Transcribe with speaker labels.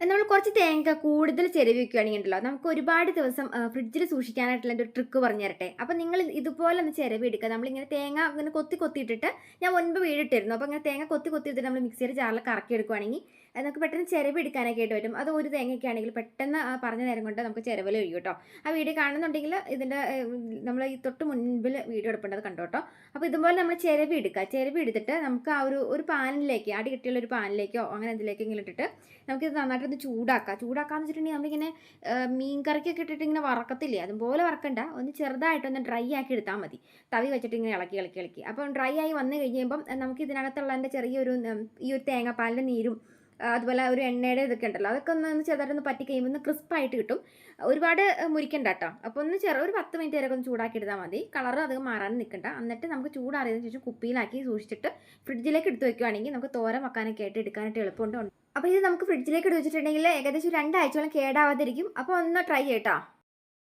Speaker 1: നമ്മൾ കുറച്ച് തേങ്ങ കൂടുതൽ ചെരുവി ഉണ്ടല്ലോ നമുക്ക് ഒരുപാട് ദിവസം ഫ്രിഡ്ജിൽ സൂക്ഷിക്കാനായിട്ടുള്ള ഒരു ട്രിക്ക് പറഞ്ഞു തരട്ടെ. അപ്പം നിങ്ങൾ ഇതുപോലെ ഒന്ന് ചിരവി എടുക്കുക നമ്മളിങ്ങനെ തേങ്ങ ഇങ്ങനെ കൊത്തി കൊത്തിയിട്ടിട്ട് ഞാൻ മുൻപ് വീടിട്ടിരുന്നു. അപ്പോൾ ഇങ്ങനെ തേങ്ങ കൊത്തി കൊത്തിയിട്ട് നമ്മൾ മിക്സിയുടെ ജാറിൽ കറക്കി എടുക്കുകയാണെങ്കിൽ നമുക്ക് പെട്ടെന്ന് ചിരവ് എടുക്കാനൊക്കെ ആയിട്ട് വരും. അത് ഒരു തേങ്ങയൊക്കെ ആണെങ്കിൽ പെട്ടെന്ന് പറഞ്ഞ നേരം കൊണ്ട് നമുക്ക് ചിരവൽ ഒഴിയും കേട്ടോ ആ വീഡിയോ കാണുന്നുണ്ടെങ്കിൽ ഇതിന്റെ നമ്മൾ ഈ തൊട്ട് മുൻപിൽ വീഡിയോ എടുക്കേണ്ടത് കണ്ടു കേട്ടോ അപ്പോൾ ഇതുപോലെ നമ്മൾ ചിരവി എടുക്കുക. ചിരവി എടുത്തിട്ട് നമുക്ക് ആ ഒരു ഒരു പാനിലേക്ക് അടി കിട്ടിയുള്ള ഒരു പാനിലേക്കോ അങ്ങനെ എന്തിലേക്കെങ്കിലും ഇട്ടിട്ട് നമുക്കിത് നന്നായിട്ടൊന്ന് ചൂടാക്കാം ചൂടാക്കാന്ന് വെച്ചിട്ടുണ്ടെങ്കിൽ നമ്മളിങ്ങനെ മീൻ കറിക്കൊക്കെ ഇട്ടിട്ട് ഇങ്ങനെ വറക്കത്തില്ലേ? അതുപോലെ വറക്കണ്ട. ഒന്ന് ചെറുതായിട്ടൊന്ന് ഡ്രൈ ആക്കി എടുത്താൽ മതി. തവി വെച്ചിട്ട് ഇങ്ങനെ ഇളക്കി ഇളക്കി ഇളക്കി. അപ്പം ഡ്രൈ ആയി വന്നു കഴിയുമ്പം നമുക്ക് ഇതിനകത്തുള്ള എന്റെ ചെറിയൊരു ഈ ഒരു തേങ്ങാപ്പാലിന്റെ നീരും അതുപോലെ ഒരു എണ്ണയുടെ ഇതൊക്കെ ഉണ്ടല്ലോ അതൊക്കെ ഒന്ന് ഒന്ന് ചെറുതായിട്ടൊന്ന് പറ്റി കഴിയുമ്പോൾ ഒന്ന് ക്രിസ്പായിട്ട് കിട്ടും. ഒരുപാട് മുരിക്കണ്ട കേട്ടോ അപ്പോൾ ഒന്ന് ചെറു ഒരു പത്ത് മിനിറ്റ് വരെ ഒന്ന് ചൂടാക്കി എടുത്താൽ മതി കളർ അധികം മാറാൻ നിൽക്കണ്ട എന്നിട്ട് നമുക്ക് ചൂടാറിയതിനു ശേഷം കുപ്പിയിലാക്കി സൂക്ഷിച്ചിട്ട് ഫ്രിഡ്ജിലേക്ക് എടുത്ത് വെക്കുകയാണെങ്കിൽ നമുക്ക് തോര വെക്കാനൊക്കെ ആയിട്ട് എടുക്കാനായിട്ട് എളുപ്പമുണ്ട്. അപ്പോൾ ഇത് നമുക്ക് ഫ്രിഡ്ജിലേക്ക് എടുത്ത് വെച്ചിട്ടുണ്ടെങ്കിൽ ഏകദേശം രണ്ടാഴ്ചയോളം കേടാവാതിരിക്കും. അപ്പോൾ ഒന്ന് ട്രൈ ചെയ്യട്ടോ